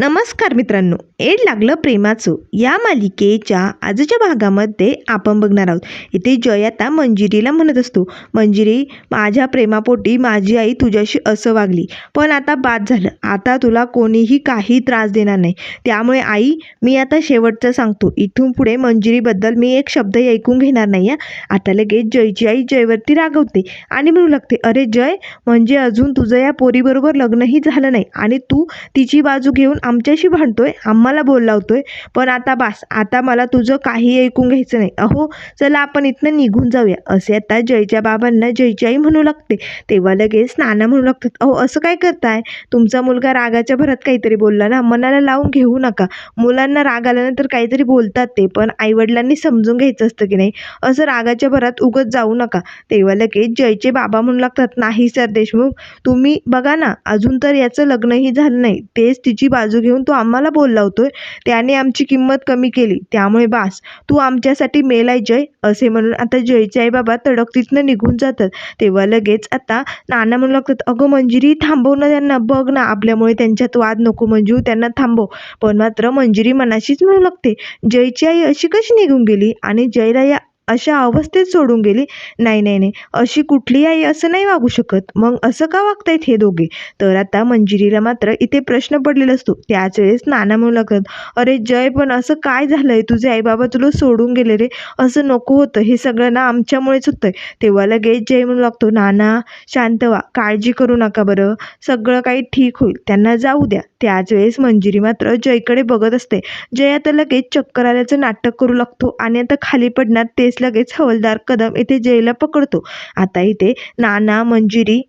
नमस्कार मित्रांनो एड लागलं प्रेमाचं. या मालिकेच्या आजच्या भागामध्ये आपण बघणार आहोत. इथे जय आता मंजिरीला म्हणत असतो. मंजिरी माझ्या प्रेमापोटी माझी आई तुझ्याशी असं वागली. पण आता बाद झालं. आता तुला कोणीही काही त्रास देणार नाही. त्यामुळे आई मी आता शेवटचं सांगतो. इथून पुढे मंजिरीबद्दल मी एक शब्दही ऐकून घेणार नाही आहे आता लगेच जयची आई जयवरती रागवते आणि म्हणू लागते अरे जय म्हणजे अजून तुझं या पोरीबरोबर लग्नही झालं नाही आणि तू तिची बाजू घेऊन आमच्याशी भांडतोय आम्हाला बोल लावतोय पण आता बास आता मला तुझं काही ऐकून घ्यायचं नाही. अहो चला आपण इथनं निघून जाऊया. असे आता जयच्या बाबांना जयची आई म्हणू लागते. तेव्हा लगेच नाना म्हणू लागतात अहो असं काय करताय? तुमचा मुलगा रागाच्या भरात काहीतरी बोलला ना? मनाला लावून घेऊ नका. मुलांना राग आल्यानंतर काहीतरी बोलतात ते पण आईवडिलांनी समजून घ्यायचं असतं की नाही? असं रागाच्या भरात उगत जाऊ नका. तेव्हा लगेच जयचे बाबा म्हणू लागतात नाही सर देशमुख तुम्ही बघा ना अजून तर याचं लग्नही झालं नाही. तेच तिची बाजू घेऊन तो आम्हाला बोल लावतोय त्याने आमची किंमत कमी केली. त्यामुळे बास तू आमच्यासाठी मेलाय जय असे म्हणून आता जयचे आई बाबा तडक तिथनं निघून जातात. तेव्हा लगेच आता नाना म्हणू लागतात अगं मंजिरी थांबव ना त्यांना बघ ना आपल्यामुळे त्यांच्यात वाद नको मंजू त्यांना थांबव. पण मात्र मंजिरी मनाशीच म्हणू लागते जयची आई अशी कशी निघून गेली? आणि जयला या अशा अवस्थेत सोडून गेली. नाही नाही नाही. अशी कुठली आई असं नाही वागू शकत. मग असं का वागतायत हे दोघे? तर आता मंजिरीला मात्र इथे प्रश्न पडलेला असतो. त्याच वेळेस नाना म्हणू लागतात अरे जय पण असं काय झालंय? तुझे आईबाबा तुला सोडून गेले रे. असं नको होतं. हे सगळं ना आमच्यामुळेच होतंय. तेव्हा लगेच जय म्हणू लागतो नाना शांत व्हा काळजी करू नका बरं. सगळं काही ठीक होईल. त्यांना जाऊ द्या. त्याच वेळेस मंजिरी मात्र जयकडे बघत असते. जय आता लगेच चक्कर आल्याचं नाटक करू लागतो आणि आता खाली पडणार तेच लगेच हवलदार कदम इथे जयला पकडतो. आता इथे नाना मंजिरी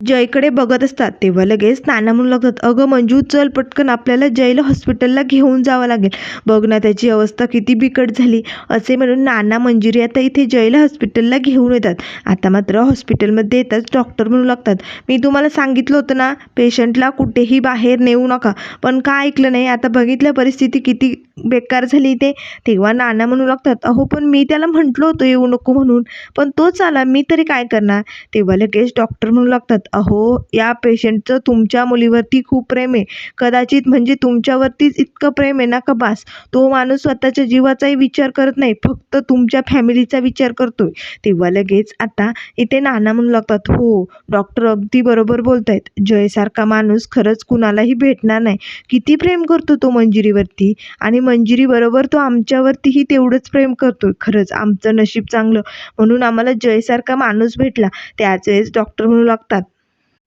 जयकडे बघत असतात. तेव्हा लगेच नाना म्हणू लागतात अगं मंजू चल पटकन आपल्याला जयला हॉस्पिटलला घेऊन जावं लागेल. बघ ना त्याची अवस्था किती बिकट झाली. असे म्हणून नाना मंजिरी आता इथे जयला हॉस्पिटलला घेऊन येतात. आता मात्र हॉस्पिटलमध्ये येताच डॉक्टर म्हणू लागतात मी तुम्हाला सांगितलं होतं ना पेशंटला कुठेही बाहेर नेऊ नका. पण का ऐकलं नाही? आता बघितलं परिस्थिती किती बेकार झाली ते तेव्हा नाना म्हणू लागतात अहो पण मी त्याला म्हटलं होतं येऊ नको म्हणून. पण तोच आला मी तरी काय करणार? तेव्हा लगेच डॉक्टर म्हणू लागतात अहो या पेशंटचं तुमच्या मुलीवरती खूप प्रेम आहे. कदाचित म्हणजे तुमच्यावरतीच इतकं प्रेम आहे ना का बास? तो माणूस स्वतःच्या जीवाचाही विचार करत नाही फक्त तुमच्या फॅमिलीचा विचार करतोय. तेव्हा लगेच आता इथे नाना म्हणू लागतात हो डॉक्टर अगदी बरोबर बोलत आहेत जयसारखा माणूस खरंच कुणालाही भेटणार नाही. किती प्रेम करतो तो मंजिरीवरती? आणि मंजिरीबरोबर तो आमच्यावरतीही तेवढंच प्रेम करतोय. खरंच आमचं नशीब चांगलं. म्हणून आम्हाला जयसारखा माणूस भेटला. त्याच वेळेस डॉक्टर म्हणू लागतात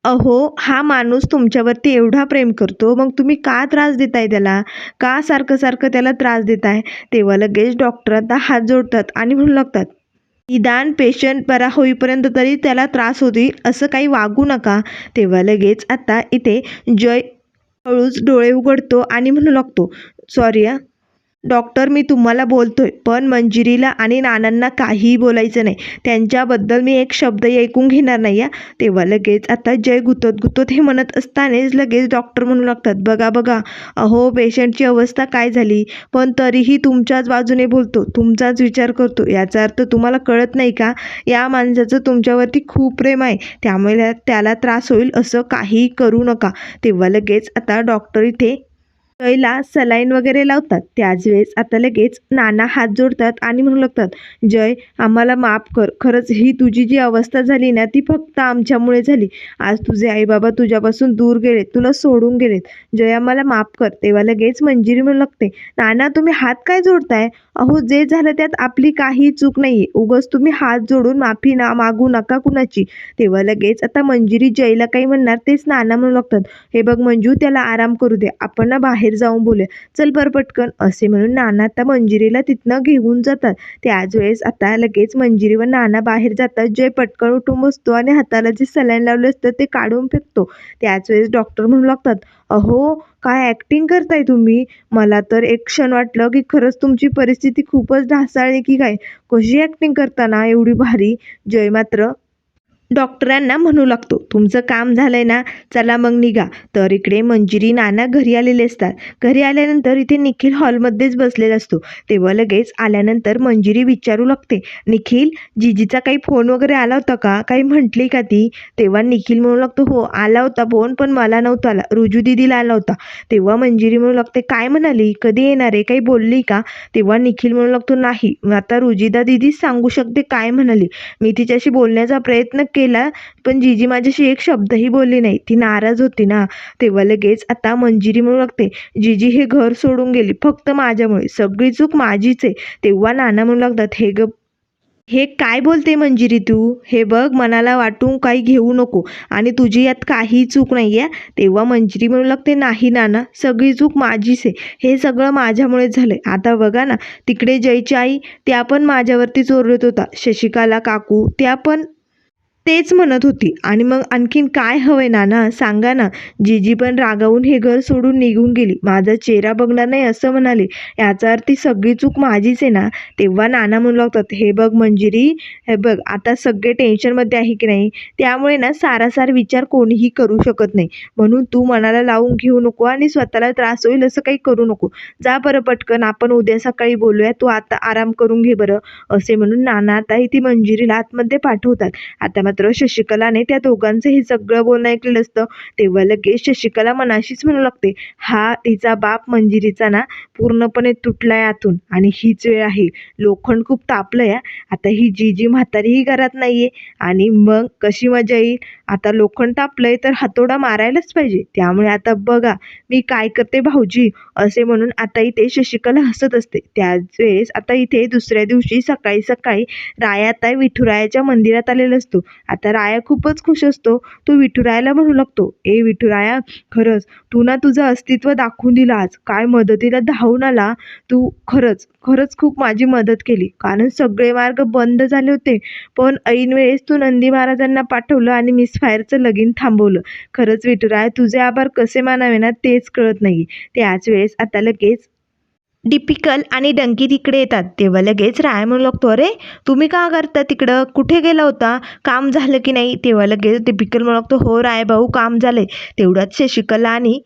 अहो हा माणूस तुमच्यावरती एवढा प्रेम करतो मग तुम्ही का त्रास देताय त्याला? का सारखं सारखं त्याला त्रास देताय? तेव्हा लगेच डॉक्टर आता हात जोडतात आणि म्हणू लागतात निदान पेशंट बरा होईपर्यंत तरी त्याला त्रास होतील असं काही वागू नका. तेव्हा लगेच आता इथे जय हळूच डोळे उघडतो आणि म्हणू लागतो सॉरी हा. डॉक्टर मी तुम्हाला बोलतोय पण मंजिरीला आणि नानांना काहीही बोलायचं नाही. त्यांच्याबद्दल मी एक शब्दही ऐकून घेणार नाही या तेव्हा लगेच आता जय गुतत गुतत हे म्हणत असतानाच लगेच डॉक्टर म्हणू लागतात बघा बघा अहो पेशंटची अवस्था काय झाली? पण तरीही तुमच्याच बाजूने बोलतो तुमचाच विचार करतो. याचा अर्थ तुम्हाला कळत नाही का? या माणसाचं तुमच्यावरती खूप प्रेम आहे. त्यामुळे त्याला त्रास होईल असं काही करू नका. तेव्हा लगेच आता डॉक्टर इथे जयला सलाईन वगैरे लावतात. त्याच वेळेस आता लगेच नाना हात जोडतात आणि म्हणू लागतात जय आम्हाला माफ कर. खरंच ही तुझी जी अवस्था झाली ना ती फक्त आमच्यामुळे झाली. आज तुझे आईबाबा तुझ्यापासून दूर गेलेत. तुला सोडून गेलेत. जय आम्हाला माफ कर. तेव्हा लगेच मंजिरी म्हणू लागते नाना तुम्ही हात काय जोडताय? अहो जे झालं त्यात आपली काही चूक नाही आहे तुम्ही हात जोडून माफी ना मागू नका कुणाची. तेव्हा लगेच आता मंजिरी जयला काही म्हणणार तेच नाना म्हणू लागतात हे बघ मंजू त्याला आराम करू दे. आपण ना बाहेर बाहेर जाऊन बोलूया. चल बरं पटकन असे म्हणून नाना आता मंजिरीला तिथनं घेऊन जातात. त्याच वेळेस आता लगेच मंजिरी व नाना बाहेर जातात. जय पटकन उठून बसतो आणि हाताला जे सलाईन लावले असतं ते काढून फेकतो. त्याच वेळेस डॉक्टर म्हणू लागतात अहो काय ॲक्टिंग करताय तुम्ही? मला तर एक क्षण वाटलं की खरंच तुमची परिस्थिती खूपच ढासाळली की काय? कशी ॲक्टिंग करताना एवढी भारी? जय मात्र डॉक्टरांना म्हणू लागतो तुमचं काम झालंय ना चला मग निघा. तर इकडे मंजिरी नाना घरी आलेले असतात. घरी आल्यानंतर इथे निखिल हॉलमध्येच बसलेला असतो. तेव्हा लगेच आल्यानंतर मंजिरी विचारू लागते निखिल जिजीचा काही फोन वगैरे आला होता का? काही म्हटली का ती? तेव्हा निखिल म्हणू लागतो हो आला होता फोन पण मला नव्हता आला. रुजू दिदीला आला होता. तेव्हा मंजिरी म्हणू लागते काय म्हणाली? कधी येणार आहे? काही बोलली का? तेव्हा निखिल म्हणू लागतो नाही मग आता रुजिदा दिदी सांगू शकते काय म्हणाली? मी तिच्याशी बोलण्याचा प्रयत्न केला पण जीजी माझ्याशी एक शब्दही बोलली नाही. ती नाराज होती ना. तेव्हा लगेच आता मंजिरी म्हणू लागते. जीजी हे घर सोडून गेली. फक्त माझ्यामुळे. सगळी चूक माझीच आहे. तेव्हा नाना म्हणू लागतात हे ग हे काय बोलते मंजिरी तू? हे बघ मनाला वाटून काही घेऊ नको. आणि तुझी यात काही चूक नाही आहे तेव्हा मंजिरी म्हणू लागते नाही नाना सगळी चूक माझीच आहे. हे सगळं माझ्यामुळेच झालं आहे आता बघा ना तिकडे जयची आई त्या पण माझ्यावरतीच ओरडत होता. शशिकाला काकू त्या पण तेच म्हणत होती. आणि मग आणखीन काय हवंय नाना? सांगा ना. जीजी पण रागावून हे घर सोडून निघून गेली. माझा चेहरा बघणार नाही असं म्हणाले. याचा अर्थ ती सगळी चूक माझीच आहे ना? तेव्हा नाना म्हणू लागतात हे बघ मंजिरी हे बघ आता सगळे टेन्शनमध्ये आहे की नाही? त्यामुळे ना सारासार विचार कोणीही करू शकत नाही. म्हणून तू मनाला लावून घेऊ नको आणि स्वतःला त्रास होईल असं काही करू नको. जा बरं पटकन आपण उद्या सकाळी बोलूया. तू आता आराम करून घे बरं असे म्हणून नाना आता ती मंजिरीला आतमध्ये पाठवतात. आता मात्र शशिकलाने त्या दोघांचं हे सगळं बोलणं ऐकलेलं असतं. तेव्हा लगेच शशिकला मनाशीच म्हणू लागते हा तिचा बाप मंजिरीचा ना पूर्णपणे तुटलाय आतून आणि हीच वेळ आहे. लोखंड खूप तापलंय हा. आता ही जी जी म्हातारीही घरात नाहीये आणि मग कशी मजा येईल? आता लोखंड तापलंय तर हातोडा मारायलाच पाहिजे. त्यामुळे आता बघा मी काय करते भाऊजी? असे म्हणून आता इथे शशिकला हसत असते. त्याच वेळेस आता इथे दुसऱ्या दिवशी सकाळी सकाळी राया विठुरायाच्या मंदिरात आलेला असतो. आता राया खूपच खुश असतो. तो विठुरायाला म्हणू लागतो ए विठुराया खरंच तू ना तुझं अस्तित्व दाखवून दिलं आज. काय मदतीला धावून आला तू खरंच खरंच खूप माझी मदत केली. कारण सगळे मार्ग बंद झाले होते. पण ऐन वेळेस तू नंदी महाराजांना पाठवलं आणि मिस फायरचं लगीन थांबवलं. खरंच विठुराय तुझे आभार कसे मानावे ना तेच कळत नाही. त्याच वेळेस आता लगेच डिपिकल आणि डंकी तिकडे येतात. तेव्हा लगेच राय म्हणू लागतो अरे तुम्ही का करता तिकडं? कुठे गेला होता? काम झालं की नाही? तेव्हा लगेच डिपिकल म्हणू लागतो हो राय भाऊ काम झालं आहे तेवढ्यात शशिकला आणि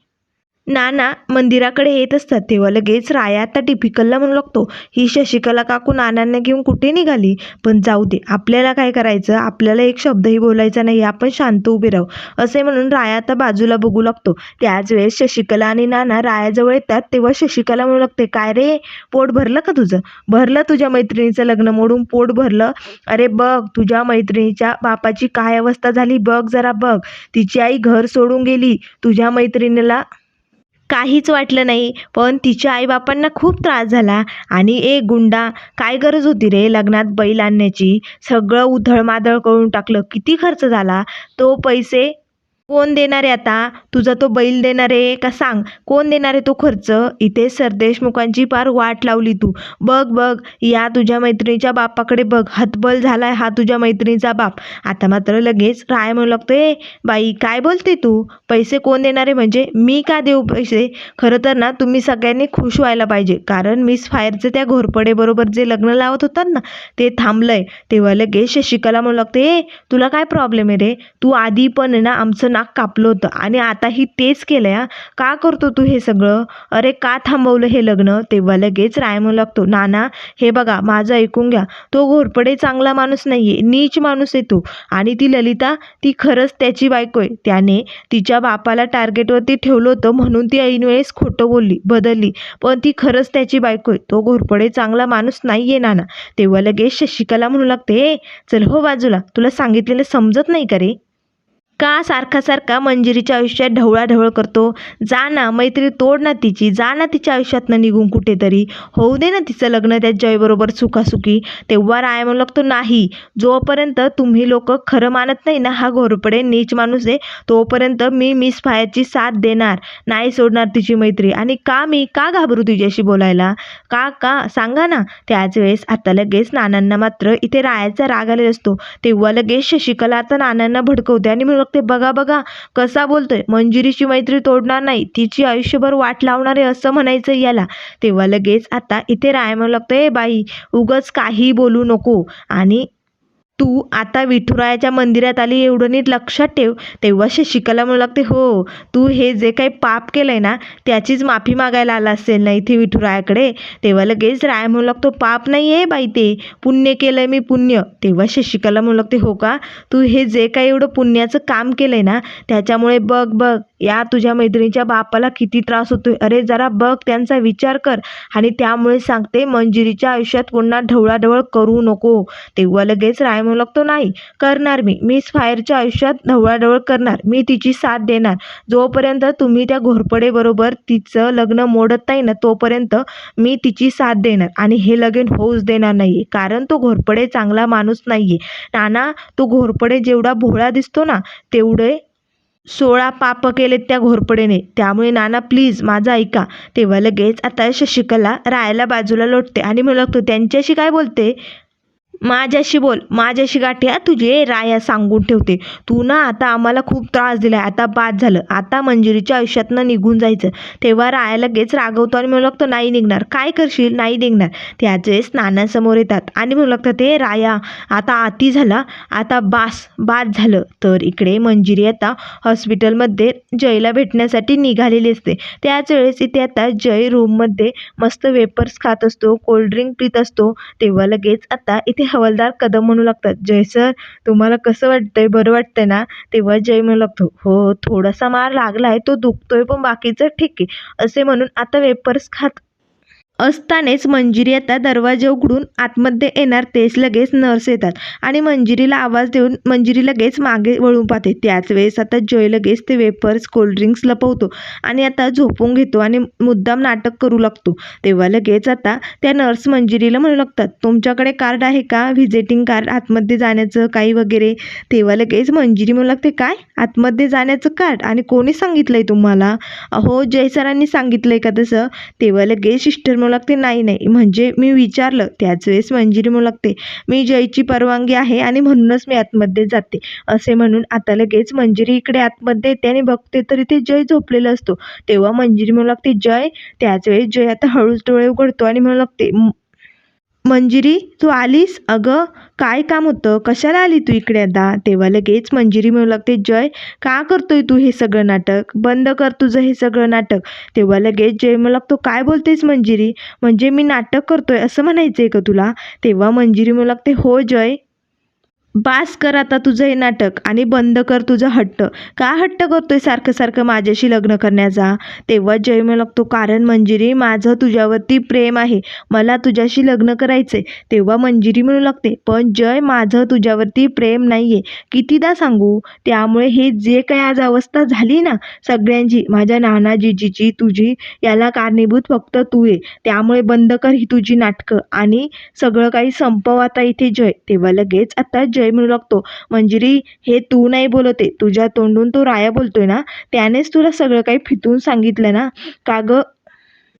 नाना मंदिराकडे येत असतात तेव्हा लगेच राया आता टिपिकलला म्हणू लागतो ही शशिकला काकू नानांना घेऊन कुठे निघाली? पण जाऊ दे आपल्याला काय करायचं? आपल्याला एक शब्दही बोलायचा नाही आपण शांत उभे राहू. असे म्हणून राया आता बाजूला बघू लागतो. त्याच वेळेस शशिकला आणि नाना रायाजवळ येतात तेव्हा शशिकला म्हणू लागते काय रे पोट भरलं का तुझं? भरलं तुझ्या मैत्रिणीचं लग्न मोडून पोट भरलं? अरे बघ तुझ्या मैत्रिणीच्या बापाची काय अवस्था झाली बघ जरा बघ. तिची आई घर सोडून गेली तुझ्या मैत्रिणीला काहीच वाटलं नाही. पण तिच्या आईबापांना खूप त्रास झाला. आणि ए गुंडा काय गरज होती रे लग्नात बैल आणण्याची? सगळं उधळमाधळ करून टाकलं. किती खर्च झाला? तो पैसे कोण देणार आहे आता? तुझा तो बैल देणार आहे का सांग? कोण देणार आहे तो खर्च? इथे सरदेशमुखांची पार वाट लावली तू. बघ बघ या तुझ्या मैत्रिणीच्या बापाकडे बघ. हतबल झालाय हा तुझ्या मैत्रिणीचा बाप. आता मात्र लगेच राय म्हणू लागतो ए बाई काय बोलते तू? पैसे कोण देणार आहे? म्हणजे मी का देऊ पैसे? खरं तर ना तुम्ही सगळ्यांनी खुश व्हायला पाहिजे. कारण मिस फायरचं त्या घोरपडेबरोबर जे लग्न लावत होतात ना ते थांबलंय. तेव्हा लगेच शशिकला म्हणू लागते ए तुला काय प्रॉब्लेम आहे रे? तू आधी पण आहे ना आमचं नाक कापलं होतं. आणि आताही तेच केलं का करतो तू हे सगळं? अरे का थांबवलं हे लग्न? तेव्हा लगेच राय म्हणू लागतो. नाना हे बघा माझं ऐकून घ्या. तो घोरपडे चांगला माणूस नाही आहे नीच माणूस आहे तो. आणि ती ललिता ती खरंच त्याची बायको आहे. त्याने तिच्या बापाला टार्गेटवरती ठेवलं होतं म्हणून ती ऐनवेळेस खोटं बोलली बदलली. पण ती खरंच त्याची बायको आहे. तो घोरपडे चांगला माणूस नाही आहे नाना. तेव्हा लगेच शशिकला म्हणू लागते ए चल हो बाजूला. तुला सांगितलेलं समजत नाही का रे? का सारखा सारखा मंजिरीच्या आयुष्यात ढवळाढवळ करतो? जा ना मैत्री तोड ना तिची जा ना तिच्या आयुष्यातनं निघून कुठेतरी. होऊ दे ना तिचं लग्न त्या जयबरोबर सुखासुखी. तेव्हा राय म्हणू लागतो नाही जोपर्यंत तुम्ही लोक खरं मानत नाही ना हा घोरपडे नीच माणूस आहे तोपर्यंत मी मिस फायरची साथ देणार नाही सोडणार तिची मैत्री. आणि का मी का घाबरू तिच्याशी बोलायला? का का? सांगा ना. त्याच वेळेस आता लगेच नानांना मात्र इथे रायाचा राग आलेला असतो. तेव्हा लगेच शशिकला आता नानांना भडकवते आणि म्हणू ते बघा बघा कसा बोलतोय. मंजिरीची मैत्री तोडणार नाही. तिची आयुष्यभर वाट लावणार आहे असं म्हणायचं याला. तेव्हा लगेच आता इथे राय म्हणू लागतो ए बाई उगच काही बोलू नको. आणि तू आता विठुरायाच्या मंदिरात आली एवढं नीट लक्षात ठेव. तेव्हा शशिकला म्हणू लागते हो तू हे जे काही पाप केलंय ना त्याचीच माफी मागायला आला असेल ना इथे विठुरायाकडे? तेव्हा लगेच राय म्हणू लागतो पाप नाही आहे बाई ते पुण्य केलंय मी पुण्य. तेव्हा शशिकला म्हणू लागते हो का? तू हे जे काही एवढं पुण्याचं काम केलंय ना त्याच्यामुळे बघ बघ या तुझ्या मैत्रिणीच्या बापाला किती त्रास होतोय. अरे जरा बघ त्यांचा विचार कर. आणि त्यामुळे सांगते मंजिरीच्या आयुष्यात पुन्हा ढवळाढवळ करू नको. तेव्हा लगेच राय म्हणू लागतो नाही करणार मी. मिस फायरच्या आयुष्यात ढवळाढवळ करणार. मी तिची साथ देणार. जोपर्यंत तुम्ही त्या घोरपडेबरोबर तिचं लग्न मोडत नाही ना तोपर्यंत मी तिची साथ देणार आणि हे लगीन होऊच देणार नाही कारण तो घोरपडे चांगला माणूस नाही आहे नाना तो घोरपडे जेवढा भोळा दिसतो ना तेवढे सोळा पाप केलेत त्या घोरपडेने. त्यामुळे नाना प्लीज माझं ऐका. तेव्हा लगेच आता शशिकला रायाला बाजूला लोटते आणि म्हणू लागतो त्यांच्याशी काय बोलते? माझ्याशी बोल माझ्याशी गाठी हा तुझे राया सांगून ठेवते. तू ना आता आम्हाला खूप त्रास दिलाय. आता बाद झालं. आता मंजुरीच्या आयुष्यातनं निघून जायचं. तेव्हा राया लगेच रागवतो आणि म्हणू लागतो नाही निघणार. काय करशील? नाही निघणार. त्याच वेळेस नानासमोर येतात. आणि म्हणू लागतात ते राया आता आती झाला. आता बास बाद झालं. तर इकडे मंजिरी आता हॉस्पिटलमध्ये जयला भेटण्यासाठी निघालेली असते. त्याच वेळेस इथे आता जय रूममध्ये मस्त वेपर्स खात असतो कोल्ड्रिंक पित असतो. तेव्हा लगेच आता इथे हवालदार कदम म्हणू लागतात. जय सर तुम्हाला कसं वाटतंय? बरं वाटतंय ना? तेव्हा जय म्हणू लागतो. हो थोडासा मार लागलाय तो दुखतोय पण बाकीचं ठीक आहे. असे म्हणून आता वेपर्स खात असतानेच मंजिरी आता दरवाजा उघडून आतमध्ये येणार तेच लगेच नर्स येतात आणि मंजिरीला आवाज देऊन मंजिरी लगेच मागे वळून पाहते. त्याच वेळेस आता जय लगेच ते वेफर्स कोल्ड्रिंक्स लपवतो आणि आता झोपून घेतो आणि मुद्दाम नाटक करू लागतो. तेव्हा लगेच आता त्या नर्स मंजिरीला म्हणू लागतात तुमच्याकडे कार्ड आहे का? व्हिजिटिंग कार्ड आतमध्ये जाण्याचं काही वगैरे? तेव्हा लगेच मंजिरी म्हणू लागते काय? आतमध्ये जाण्याचं कार्ड? आणि कोणी सांगितलंय तुम्हाला? अहो जय सरांनी सांगितलंय का तसं तेव्हा लगेच सिस्टर म्हणू लागते नाही नाही. म्हणजे मी विचारलं त्याच वेळेस मंजिरी म्हणू लागते मी जयची परवानगी आहे आणि म्हणूनच मी आतमध्ये जाते असे म्हणून आता लगेच मंजिरी इकडे आतमध्ये येते आणि बघते तर इथे जय झोपलेला असतो. तेव्हा मंजिरी म्हणू लागते जय. त्याच वेळेस जय आता हळूच डोळे उघडतो आणि म्हणू लागते मंजिरी तू आलीस? अगं काय काम होतं? कशाला आली तू इकडे आता? तेव्हा लगेच मंजिरी म्हणू लागते जय का करतोय तू हे सगळं नाटक? बंद कर तुझं हे सगळं नाटक. तेव्हा लगेच जय म्हणू लागतो काय बोलतेस मंजिरी? म्हणजे मी नाटक करतोय असं म्हणायचं आहे का तुला? तेव्हा मंजिरी म्हणू लागते हो जय. बास कर आता तुझं हे नाटक आणि बंद कर तुझं हट्ट. का हट्ट करतोय सारखं सारखं माझ्याशी लग्न करण्याचा? तेव्हा जय म्हणू लागतो कारण मंजिरी माझं तुझ्यावरती प्रेम आहे. मला तुझ्याशी लग्न करायचंय. तेव्हा मंजिरी म्हणू लागते पण जय माझं तुझ्यावरती प्रेम नाही आहे कितीदा सांगू? त्यामुळे हे जे काही आज अवस्था झाली ना सगळ्यांची माझ्या नानाजीजीची तुझी याला कारणीभूत फक्त तू आहे त्यामुळे बंद कर ही तुझी नाटकं आणि सगळं काही संपव आता इथे जय. तेव्हा लगेच आता जय म्हणू लागतो. मंजिरी हे तू नाही बोलते तुझ्या तोंडून तो राया बोलतोय ना? त्यानेच तुला सगळं काही फितून सांगितलं ना? का गं?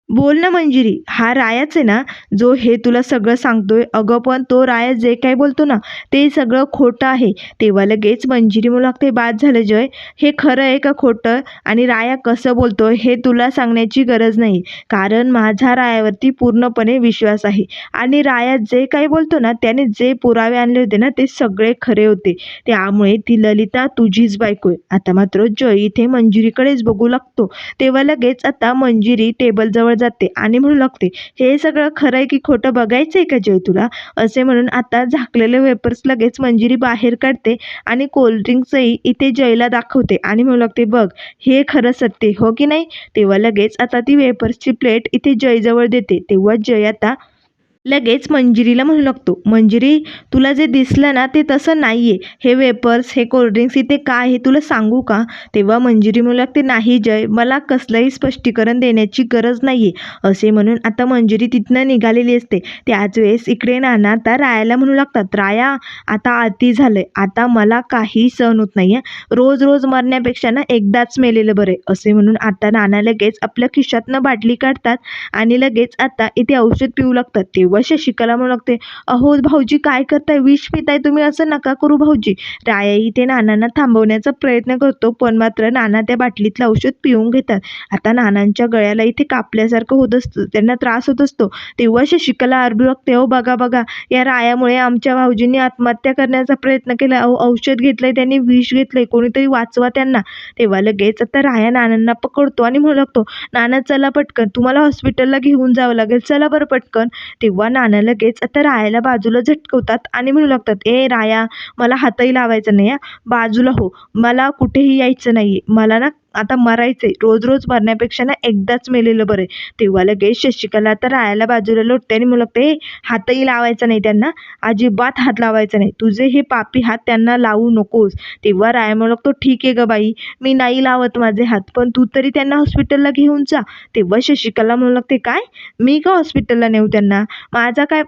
बोल ना मंजिरी. हा रायाच आहे ना जो हे तुला सगळं सांगतोय. अगं पण तो राया जे काय बोलतो ना ते सगळं खोटं आहे. तेव्हा लगेच मंजिरी मला लागते बाद झालं जय. हे खरं आहे का खोटं? आणि राया कसं बोलतो हे तुला सांगण्याची गरज नाही. कारण माझा रायावरती पूर्णपणे विश्वास आहे. आणि राया जे काही बोलतो ना त्याने जे पुरावे आणले होते ना ते सगळे खरे होते. त्यामुळे ती ललिता तुझीच बायको आहे. आता मात्र जय इथे मंजिरीकडेच बघू लागतो. तेव्हा लगेच आता मंजिरी टेबलजवळ जाते आणि म्हणू लागते हे सगळं खरं आहे की खोटं बघायचं आहे का जय तुला? असे म्हणून आता झाकलेले वेपर्स लगेच मंजिरी बाहेर काढते आणि कोल्ड्रिंक्सही इथे जयला दाखवते आणि म्हणू लागते बघ हे खरं सत्य हो की नाही? तेव्हा लगेच आता ती वेपर्सची प्लेट इथे जयजवळ देते. तेव्हा जय आता लगेच मंजिरीला म्हणू लागतो. मंजिरी तुला जे दिसलं ना ते तसं नाही आहे हे वेपर्स हे कोल्ड्रिंक्स इथे काय हे तुला सांगू का? तेव्हा मंजिरी म्हणू लागते नाही जय मला कसलंही स्पष्टीकरण देण्याची गरज नाही आहे असे म्हणून आता मंजिरी तिथनं निघालेली असते. त्याच वेळेस इकडे नाना आता रायाला म्हणू लागतात राया आता आती झालंय. आता मला काही सहन होत नाही आहे रोज रोज मरण्यापेक्षा ना एकदाच मेलेलं बरं आहे. असे म्हणून आता नाना लगेच आपल्या खिशातनं बाटली काढतात आणि लगेच आता इथे औषध पिऊ लागतात. तेव्हा तेव्हा शशिकला म्हणू लागते अहो भाऊजी काय करताय? विष पिताय तुम्ही असं नका करू भाऊजी. राया इथे नानांना थांबवण्याचा प्रयत्न करतो पण मात्र नाना त्या बाटलीतलं औषध पिऊन घेतात. आता नानांच्या गळ्याला इथे कापल्यासारखं होत असतं त्यांना त्रास होत असतो. तेव्हा शशिकला आरडू लागते अहो बघा बघा या रायामुळे आमच्या भाऊजींनी आत्महत्या करण्याचा प्रयत्न केला. अहो औषध घेतलंय त्यांनी विष घेतलंय कोणीतरी वाचवा त्यांना. तेव्हा लगेच आता राया नानांना पकडतो आणि म्हणू लागतो नाना चला पटकन तुम्हाला हॉस्पिटलला घेऊन जावं लागेल. चला बरं पटकन. तेव्हा नाना लगेच आता रायाला बाजूला झटकवतात आणि म्हणू लागतात ए राया मला हातही लावायचं नाही बाजूला हो. मला कुठेही यायचं नाही आहे मला ना आता मरायचं आहे रोज रोज मरण्यापेक्षा ना एकदाच मेलेलं बरं आहे तेव्हा लगेच शशिकला आता रायाला बाजूला लोटते आणि मुलं ते हातही लावायचा नाही त्यांना. अजिबात हात लावायचा नाही. तुझे हे पापी हात त्यांना लावू नकोस. तेव्हा राया म्हणू लागतो ठीक आहे ग बाई. मी नाही लावत माझे हात पण तू तरी त्यांना हॉस्पिटलला घेऊन जा. तेव्हा शशिकला म्हणू लागते काय? मी का हॉस्पिटलला नेऊ त्यांना? माझा काय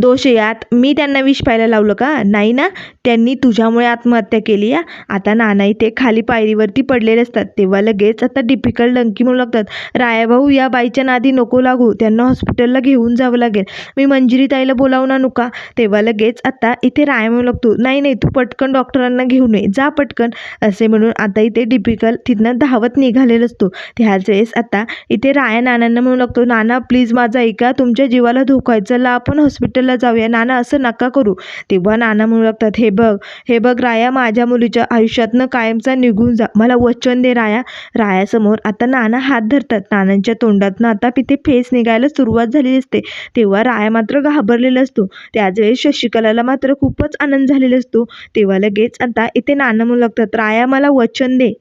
दोष आहे. यात मी त्यांना विष पाहायला लावलं का? नाही ना. त्यांनी तुझ्यामुळे आत्महत्या केली या आता नाना इथे खाली पायरीवरती पडलेले असतात. तेव्हा लगेच आता डिफिकल्ट डंकी म्हणू लागतात. राया भाऊ या बाईच्या नादी नको लागू. त्यांना हॉस्पिटलला घेऊन जावं लागेल. मी मंजिरी ताईला बोलावून आणू का? तेव्हा लगेच आता इथे राया म्हणू लागतो. नाही नाही तू पटकन डॉक्टरांना घेऊन ये. जा पटकन. असे म्हणून आता इथे डिफिकल्ट तिथनं धावत निघालेला असतो. त्याच वेळेस आता इथे राया नानांना म्हणू लागतो नाना प्लीज माझा ऐका. तुमच्या जीवाला धोकायचं. आहे चला आपण हॉस्पिटलला जाऊया. नाना असं नका करू. तेव्हा नाना म्हणू लागतात हे बघ हे बघ राया माझ्या मुलीच्या आयुष्यातनं कायमचा निघून जा. मला वचन दे राया. रायासमोर आता नाना हात धरतात. नानांच्या तोंडातनं आता तिथे फेस निघायला सुरुवात झालेली असते. तेव्हा राया मात्र घाबरलेला असतो. त्याच वेळेस शशिकलाला मात्र खूपच आनंद झालेला असतो. तेव्हा लगेच आता इथे नाना म्हणू लागतात राया मला वचन दे.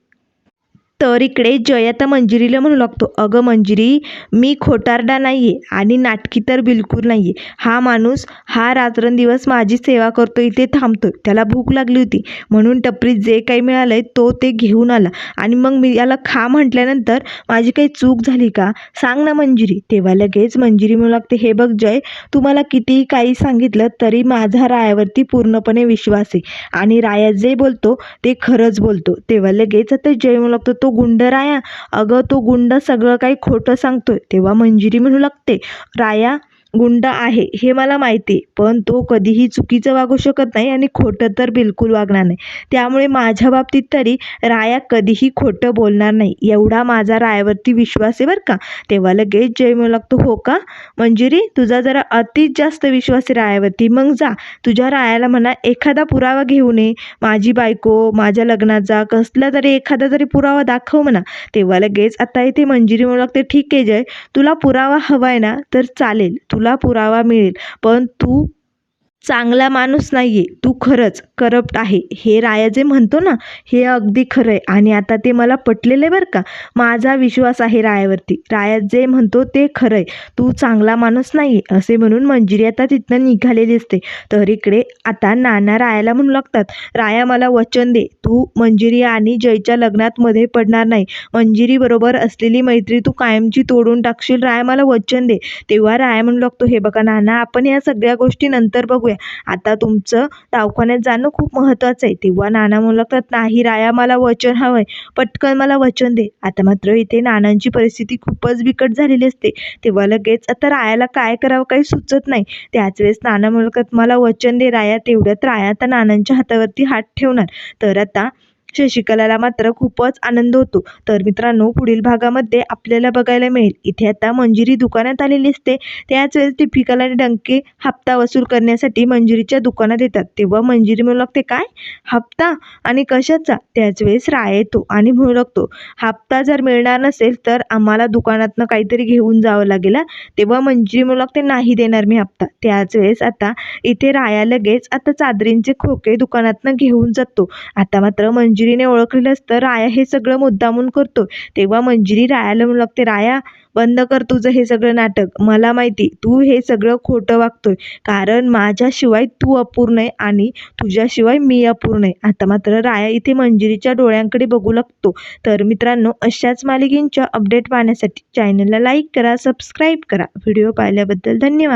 तर इकडे जय आता मंजिरीला म्हणू लागतो. अगं मंजिरी मी खोटारडा नाही आहे आणि नाटकी तर बिलकुल नाही आहे हा माणूस हा रात्रंदिवस माझी सेवा करतो इथे थांबतो त्याला भूक लागली होती. म्हणून टपरीत जे काही मिळालं आहे तो ते घेऊन आला. आणि मग मी याला खा म्हटल्यानंतर माझी काही चूक झाली का? सांग ना मंजिरी. तेव्हा लगेच मंजिरी म्हणू लागते हे बघ जय तुम्हाला कितीही काही सांगितलं तरी माझा रायावरती पूर्णपणे विश्वास आहे. आणि राया जे बोलतो ते खरंच बोलतो. तेव्हा लगेच आता जय म्हणू लागतो तो तो गुंड राया. अगं तो गुंड सगळं काही खोटं सांगतोय. तेव्हा मंजिरी म्हणू लागते राया गुंड आहे हे मला माहिती आहे. पण तो कधीही चुकीचं वागू शकत नाही आणि खोटं तर बिलकुल वागणार नाही. त्यामुळे माझ्या बाबतीत तरी राया कधीही खोटं बोलणार नाही. एवढा माझा रायावरती विश्वास आहे बरं का? तेव्हा लगेच जय म्हणू लागतो हो का? मंजिरी तुझा जरा अतिच जास्त विश्वास आहे रायावरती. मग जा. तुझ्या रायाला म्हणा एखादा पुरावा घेऊन ये. माझी बायको माझ्या लग्नाचा कसला तरी एखादा तरी पुरावा दाखव म्हणा. तेव्हा लगेच आता इथे मंजिरी म्हणू लागते ठीक आहे जय. तुला पुरावा हवा आहे ना तर चालेल. तुला पुरावा मिळेल पण तू चांगला माणूस नाही आहे तू खरंच करप्ट आहे. हे राया जे म्हणतो ना हे अगदी खरं आहे आणि आता ते मला पटलेलं आहे बरं का? माझा विश्वास आहे रायावरती. राया जे म्हणतो ते खरं आहे तू चांगला माणूस नाही आहे असे म्हणून मंजिरी आता तिथनं निघालेली असते. तर इकडे आता नाना रायाला म्हणू लागतात राया मला वचन दे. तू मंजिरी आणि जयच्या लग्नात मध्ये पडणार नाही. मंजिरी बरोबर असलेली मैत्री तू कायमची तोडून टाकशील. राय मला वचन दे. तेव्हा राया म्हणू लागतो हे बघा नाना आपण या सगळ्या गोष्टी नंतर बघूया. आता तुमचं दवाखान्यात जाणं खूप महत्त्वाचं आहे. तेव्हा नाना म्हणू लागतात नाही राया मला वचन हवं आहे पटकन मला वचन दे. आता मात्र इथे नानांची परिस्थिती खूपच बिकट झालेली असते. तेव्हा लगेच आता रायाला काय करावं काही सुचत नाही. त्याच वेळेस नाना म्हणू लागतात मला वचन दे राया तेवढ्यात राया आता नानांच्या हातावरती हात ठेवणार. तर आता शकता शशिकलाला मात्र खूपच आनंद होतो. तर मित्रांनो पुढील भागामध्ये आपल्याला बघायला मिळेल. इथे आता मंजिरी दुकानात आलेली असते. त्याच वेळेस दीपिकाला आणि डंके हप्ता वसूल करण्यासाठी मंजिरीच्या दुकानात येतात. तेव्हा मंजिरी म्हणू लागते काय? हप्ता आणि कशाचा? त्याच वेळेस राय येतो आणि म्हणू लागतो. हप्ता जर मिळणार नसेल तर आम्हाला दुकानातनं काहीतरी घेऊन जावं लागेल तेव्हा मंजिरी म्हणू लागते नाही देणार मी हप्ता. त्याच वेळेस आता इथे राया लगेच आता चादरींचे खोके दुकानातनं घेऊन जातो. आता मात्र मंजिरीने ओळखलेलं असतं. राया हे सगळं मुद्दामून करतो. तेव्हा मंजिरी रायाला म्हणू लागते राया बंद कर तुझं हे सगळं नाटक. मला माहिती तू हे सगळं खोटं वागतोय. कारण माझ्याशिवाय तू अपूर्ण आहे आणि तुझ्याशिवाय मी अपूर्ण आहे. आता मात्र राया इथे मंजिरीच्या डोळ्यांकडे बघू लागतो. तर मित्रांनो अशाच मालिकेंच्या अपडेट पाहण्यासाठी चॅनलला लाईक करा सबस्क्राईब करा. व्हिडिओ पाहिल्याबद्दल धन्यवाद.